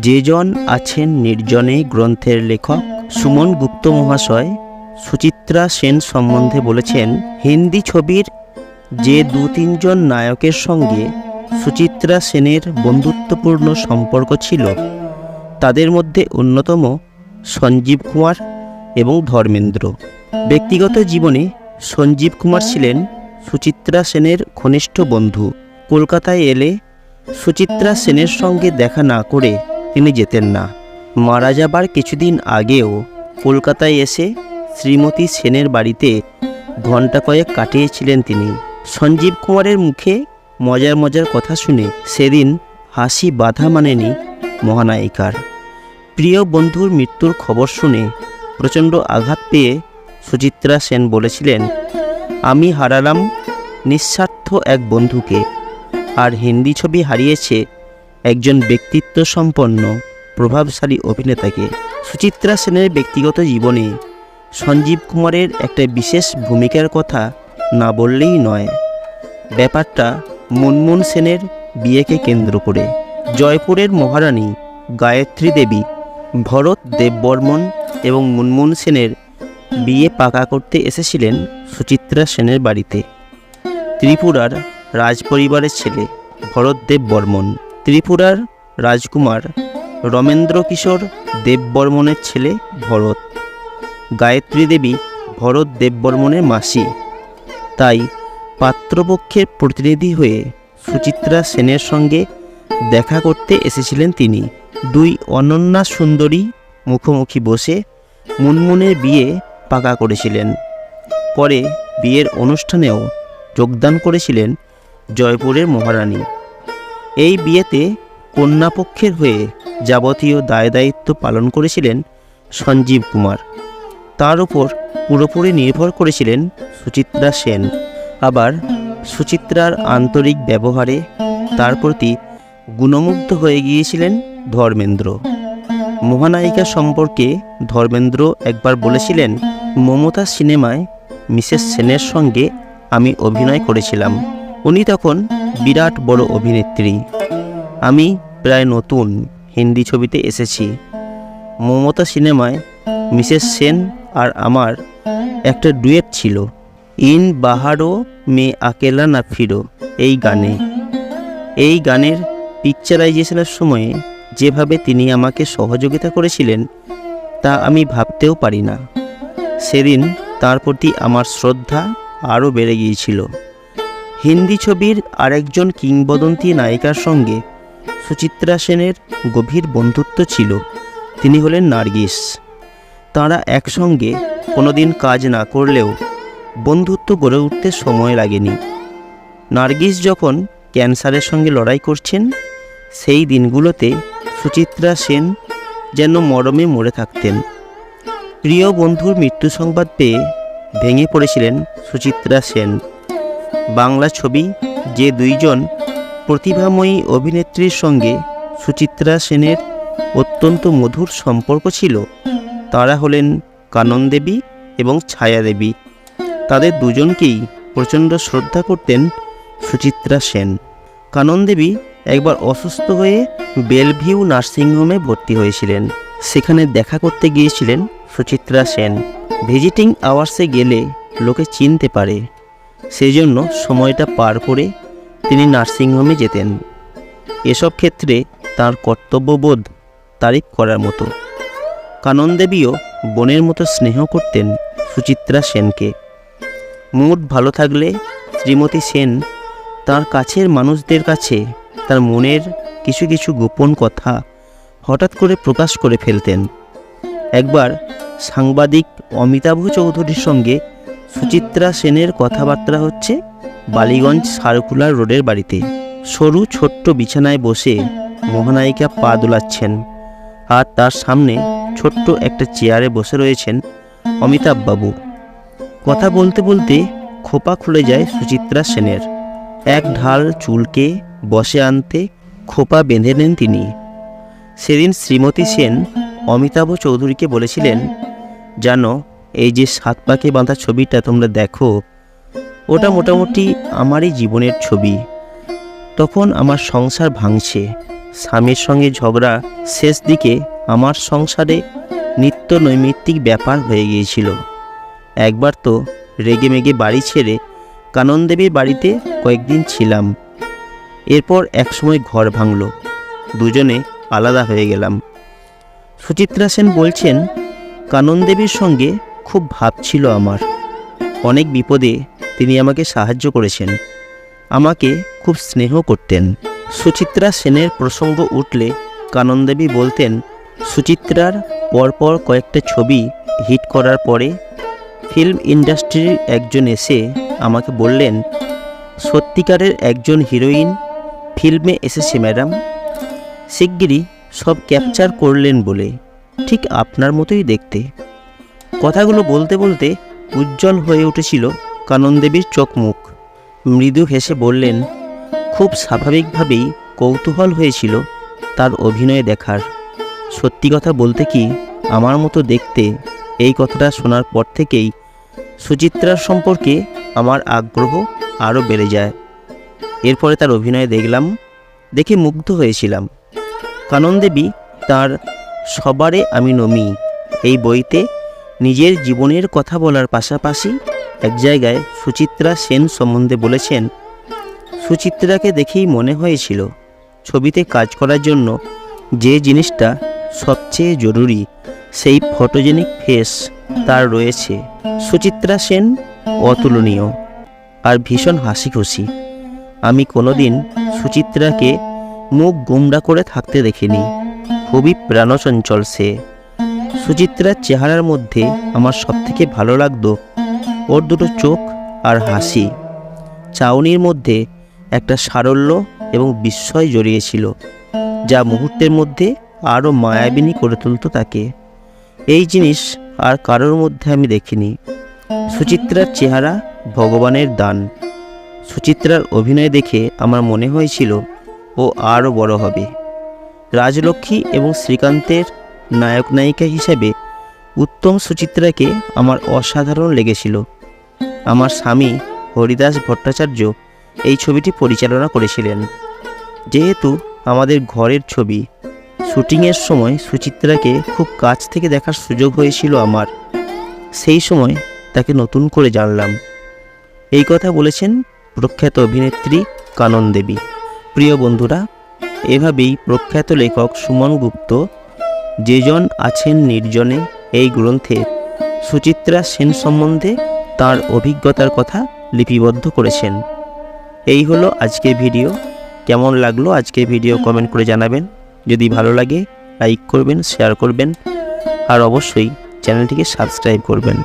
যেজন আছেন নির্জনে গ্রন্থের লেখক সুমন গুপ্ত মহাশয়, সুচিত্রা সেন সম্বন্ধে বলেছেন, হিন্দি ছবির যে দু তিনজন নায়কের সঙ্গে সুচিত্রা সেনের বন্ধুত্বপূর্ণ সম্পর্ক ছিল, তাদের মধ্যে অন্যতম সঞ্জীব কুমার এবং ধর্মেন্দ্র। ব্যক্তিগত জীবনে সঞ্জীব কুমার ছিলেন সুচিত্রা সেনের ঘনিষ্ঠ বন্ধু। কলকাতায় এলে সুচিত্রা সেনের সঙ্গে দেখা না করে তিনি যেতেন না। মারা যাবার কিছুদিন আগেও কলকাতায় এসে শ্রীমতী সেনের বাড়িতে ঘণ্টা কয়েক কাটিয়েছিলেন তিনি। সঞ্জীব কুমারের মুখে মজার মজার কথা শুনে সেদিন হাসি বাধা মানেনি মহানায়িকার। প্রিয় বন্ধুর মৃত্যুর খবর শুনে প্রচণ্ড আঘাত পেয়ে সুচিত্রা সেন বলেছিলেন, আমি হারালাম নিঃস্বার্থ এক বন্ধুকে। আর হিন্দি ছবি হারিয়েছে একজন ব্যক্তিত্ব সম্পন্ন প্রভাবশালী অভিনেতাকে সুচিত্রা সেনের ব্যক্তিগত জীবনে সঞ্জীব কুমারের একটা বিশেষ ভূমিকার কথা না বললেই নয়। ব্যাপারটা মুনমুন সেনের বিয়েকে কেন্দ্র করে। জয়পুরের মহারানী গায়ত্রী দেবী, ভরত দেববর্মন এবং মুনমুন সেনের বিয়ে পাকা করতে এসেছিলেন সুচিত্রা সেনের বাড়িতে। ত্রিপুরার রাজপরিবারের ছেলে ভরতদেব বর্মন ত্রিপুরার রাজকুমার রমেন্দ্র কিশোর দেববর্মনের ছেলে ভরত। গায়ত্রী দেবী ভরত দেববর্মনের মাসি। তাই পাত্রপক্ষের প্রতিনিধি হয়ে সুচিত্রা সেনের সঙ্গে দেখা করতে এসেছিলেন তিনি। দুই অনন্যা সুন্দরী মুখোমুখি বসে মুনমুনের বিয়ে পাকা করেছিলেন। পরে বিয়ের অনুষ্ঠানেও যোগদান করেছিলেন জয়পুরের মহারানী। এই বিয়েতে কন্যাপক্ষের হয়ে যাবতীয় দায় দায়িত্ব পালন করেছিলেন সঞ্জীব কুমার। তার উপর পুরোপুরি নির্ভর করেছিলেন সুচিত্রা সেন। আবার সুচিত্রার আন্তরিক ব্যবহারে তার প্রতি গুণমুগ্ধ হয়ে গিয়েছিলেন ধর্মেন্দ্র। মহানায়িকা সম্পর্কে ধর্মেন্দ্র একবার বলেছিলেন, মমতা সিনেমায় মিসেস সেনের সঙ্গে আমি অভিনয় করেছিলাম। উনি তখন বিরাট বড় অভিনেত্রী। আমি প্রায় নতুন হিন্দি ছবিতে এসেছি। মমতা সিনেমায় মিসেস সেন আর আমার একটা ডুয়েট ছিল। ইন বাহারো মে আকেলা না ফিরো, এই গানে। এই গানের পিকচারাইজেশনের সময়ে যেভাবে তিনি আমাকে সহযোগিতা করেছিলেন, তা আমি ভাবতেও পারি না। সেদিন তার প্রতি আমার শ্রদ্ধা আরও বেড়ে গিয়েছিল। হিন্দি ছবির আরেকজন কিংবদন্তি নায়িকার সঙ্গে সুচিত্রা সেনের গভীর বন্ধুত্ব ছিল। তিনি হলেন নার্গিস। তাঁরা একসঙ্গে কোনোদিন কাজ না করলেও বন্ধুত্ব গড়ে উঠতে সময় লাগেনি। নার্গিস যখন ক্যান্সারের সঙ্গে লড়াই করছেন, সেই দিনগুলোতে সুচিত্রা সেন যেন মরমে মরে থাকতেন। প্রিয় বন্ধুর মৃত্যু সংবাদ পেয়ে ভেঙে পড়েছিলেন সুচিত্রা সেন। বাংলা ছবি যে দুইজন প্রতিভাময়ী অভিনেত্রীর সঙ্গে সুচিত্রা সেনের অত্যন্ত মধুর সম্পর্ক ছিল। তারা হলেন কানন দেবী এবং ছায়া দেবী। তাদের দুজনকেই প্রচণ্ড শ্রদ্ধা করতেন সুচিত্রা সেন। কানন দেবী একবার অসুস্থ হয়ে বেলভিউ নার্সিংহোমে ভর্তি হয়েছিলেন। সেখানে দেখা করতে গিয়েছিলেন সুচিত্রা সেন। ভিজিটিং আওয়ার্সে গেলে লোকে চিনতে পারে। সেই জন্য সময়টা পার করে তিনি নার্সিংহোমে যেতেন। এসব ক্ষেত্রে তার কর্তব্যবোধ তারিফ করার মতো। কানন দেবীও বোনের মতো স্নেহ করতেন সুচিত্রা সেনকে। মুড ভালো থাকলে শ্রীমতী সেন তার কাছের মানুষদের কাছে তার মনের কিছু কিছু গোপন কথা হঠাৎ করে প্রকাশ করে ফেলতেন। একবার সাংবাদিক অমিতাভ চৌধুরীর সঙ্গে সুচিত্রা সেনের কথাবার্তা হচ্ছে বালিগঞ্জ সারকুলার রোডের বাড়িতে। সরু ছোট্ট বিছানায় বসে মহানায়িকা পা দোলাচ্ছেন আর তার সামনে ছোট্ট একটা চেয়ারে বসে রয়েছেন অমিতাভবাবু কথা বলতে বলতে খোপা খুলে যায় সুচিত্রা সেনের। এক ঢাল চুলকে বসে আনতে খোপা বেঁধে নেন তিনি। সেদিন শ্রীমতী সেন অমিতাভ চৌধুরীকে বলেছিলেন, জানো এই যে সাত পাকে বাঁধা ছবিটা তোমরা দেখো, ওটা মোটামুটি আমারই জীবনের ছবি। তখন আমার সংসার ভাঙছে, স্বামীর সঙ্গে ঝগড়া, শেষ দিকে আমার সংসারে নিত্য নৈমিত্তিক ব্যাপার হয়ে গিয়েছিল। একবার তো রেগে মেগে বাড়ি ছেড়ে কাননদেবীর বাড়িতে কয়েকদিন ছিলাম। এরপর একসময় ঘর ভাঙল, দুজনে আলাদা হয়ে গেলাম। সুচিত্রা সেন বলছেন, কাননদেবীর সঙ্গে খুব ভাব ছিল আমার। অনেক বিপদে তিনি আমাকে সাহায্য করেছেন। আমাকে খুব স্নেহ করতেন। সুচিত্রা সেনের প্রসঙ্গ উঠলে কাননদেবী বলতেন, সুচিত্রার পরপর কয়েকটা ছবি হিট করার পরে ফিল্ম ইন্ডাস্ট্রির একজন এসে আমাকে বললেন, সত্যিকারের একজন হিরোইন ফিল্মে এসেছে, ম্যাডাম। শিগগিরই সব ক্যাপচার করলেন বলে। ঠিক আপনার মতোই দেখতে। কথাগুলো বলতে বলতে উজ্জ্বল হয়ে উঠেছিল কাননদেবীর চোখ মুখ মৃদু হেসে বললেন, খুব স্বাভাবিকভাবেই কৌতূহল হয়েছিল তার অভিনয় দেখার। সত্যি কথা বলতে কি, আমার মতো দেখতে এই কথাটা শোনার পর থেকেই সুচিত্রার সম্পর্কে আমার আগ্রহ আরও বেড়ে যায়। এরপরে তার অভিনয় দেখলাম, দেখে মুগ্ধ হয়েছিলাম। কাননদেবী তার সবারে আমি নমি, এই বইতে নিজের জীবনের কথা বলার পাশাপাশি এক জায়গায় সুচিত্রা সেন সম্বন্ধে বলেছেন, সুচিত্রাকে দেখেই মনে হয়েছিল ছবিতে কাজ করার জন্য যে জিনিসটা সবচেয়ে জরুরি, সেই ফটোজেনিক ফেস তার রয়েছে। সুচিত্রা সেন অতুলনীয় আর ভীষণ হাসি খুশি আমি কোনোদিন সুচিত্রাকে মুখ গুমরা করে থাকতে দেখিনি। খুবই প্রাণচঞ্চল সে। সুচিত্রার চেহারার মধ্যে আমার সবথেকে ভালো লাগতো ওর দুটো চোখ আর হাসি। চাউনির মধ্যে একটা সারল্য এবং বিস্ময় জড়িয়েছিল, যা মুহূর্তের মধ্যে আরও মায়াবিনী করে তুলতো তাকে। এই জিনিস আর কারোর মধ্যে আমি দেখিনি। সুচিত্রার চেহারা ভগবানের দান। সুচিত্রার অভিনয় দেখে আমার মনে হয়েছিল ও আরও বড় হবে। রাজলক্ষ্মী এবং শ্রীকান্তের নায়ক নায়িকা হিসেবে উত্তম সুচিত্রাকে আমার অসাধারণ লেগেছিল। আমার স্বামী হরিদাস ভট্টাচার্য এই ছবিটি পরিচালনা করেছিলেন। যেহেতু আমাদের ঘরের ছবি, শুটিংয়ের সময় সুচিত্রাকে খুব কাছ থেকে দেখার সুযোগ হয়েছিল আমার। সেই সময় তাকে নতুন করে জানলাম। এই কথা বলেছেন প্রখ্যাত অভিনেত্রী কানন দেবী। প্রিয় বন্ধুরা, এভাবেই প্রখ্যাত লেখক সুমন গুপ্ত যেজন আছেন নির্জনে এই গ্রন্থে সুচিত্রা সেন সম্বন্ধে তার অভিজ্ঞতার কথা লিপিবদ্ধ করেছেন। এই হলো আজকের ভিডিও। কেমন লাগল আজকের ভিডিও কমেন্ট করে জানাবেন। যদি ভালো লাগে, লাইক করবেন, শেয়ার করবেন। আর অবশ্যই চ্যানেলটিকে সাবস্ক্রাইব করবেন।